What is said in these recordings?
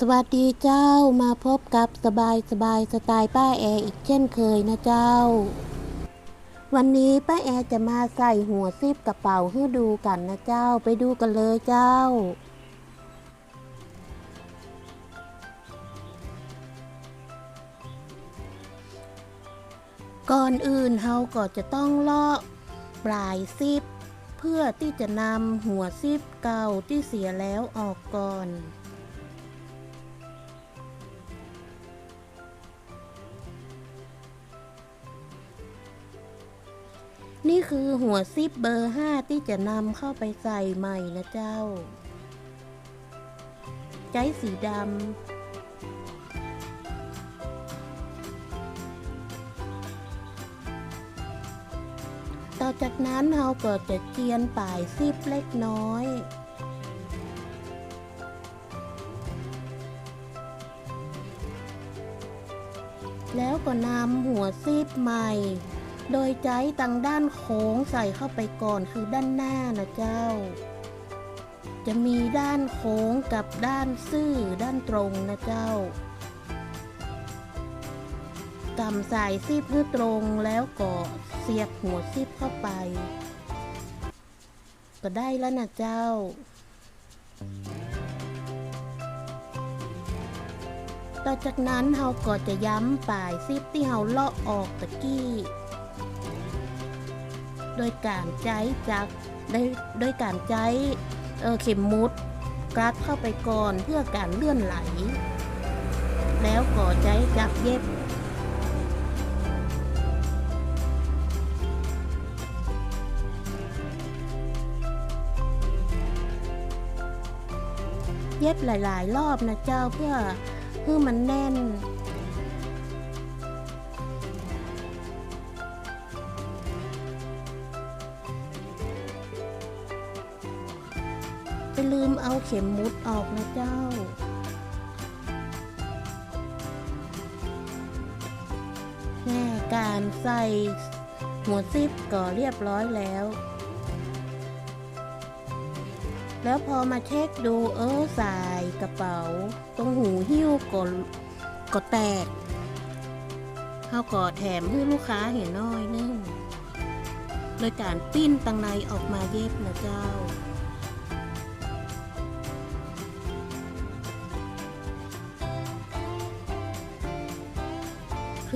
สวัสดีเจ้ามาพบกับสบายสบายสไตล์ป้าแออีกเช่นเคยนะเจ้า วันนี้ป้าแอจะมาใส่หัวซิปกระเป๋าให้ดูกันนะเจ้าไปดูกันเลยเจ้า ก่อนอื่นเฮาก็จะต้องลอกปลายซิป เพื่อที่จะนำหัวซิปเก่าที่เสียแล้วออกก่อน นี่คือหัวซิปเบอร์5ที่จะนำเข้าไปใส่ใหม่นะเจ้าใจสีดำต่อจากนั้นเราก็จะเจียนปลายซิปเล็กน้อยแล้วก็นำหัวซีบใหม่ โดยใจตังด้านโค้งใส่เข้าไปก่อนคือด้านหน้านะเจ้า จะมีด้านโค้งกับด้านซื่อด้านตรงนะเจ้ากำสายซีบให้ตรงแล้วก็เสียบหัวซีบเข้าไป ก็ได้แล้วนะเจ้า ต่อจากนั้นเราก็จะย้ำปลายซิปที่เราเลาะออกตะกี้ โดยการใจจักโดยโดยการใจเเข็มมุดกรัดเข้าไปก่อนเพื่อการเลื่อนไหล แล้วก็ใจจับเย็บเย็บหลาย ๆ รอบนะเจ้าเพื่อเพื่อมันแน่น จะลืมเอาเข็มมุดออกนะเจ้าแน่การใส่หัวซิปก็เรียบร้อยแล้ว แล้วพอมาเช็คดูเออสายกระเป๋า ตรงหูหิ้วก็ก็แตกเขาก็แถมให้ลูกค้าเห็นน้อยนึงโดยการปิ้นตังในออกมาเย็บนะเจ้า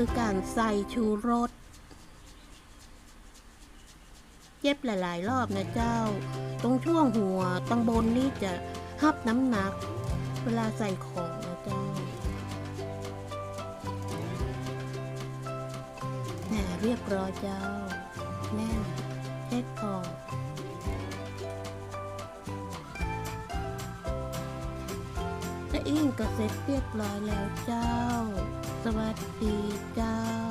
คือการใส่ชูรส เย็บหลาย ๆ รอบนะเจ้า ตรงช่วงหัวตังบนนี่จะฮับน้ำหนัก เวลาใส่ของนะเจ้าแหน่เรียบร้อยเจ้า แน่นเช็ดพอและอิงก็เสร็จเรียบร้อยแล้วเจ้า วัสดีเจ้า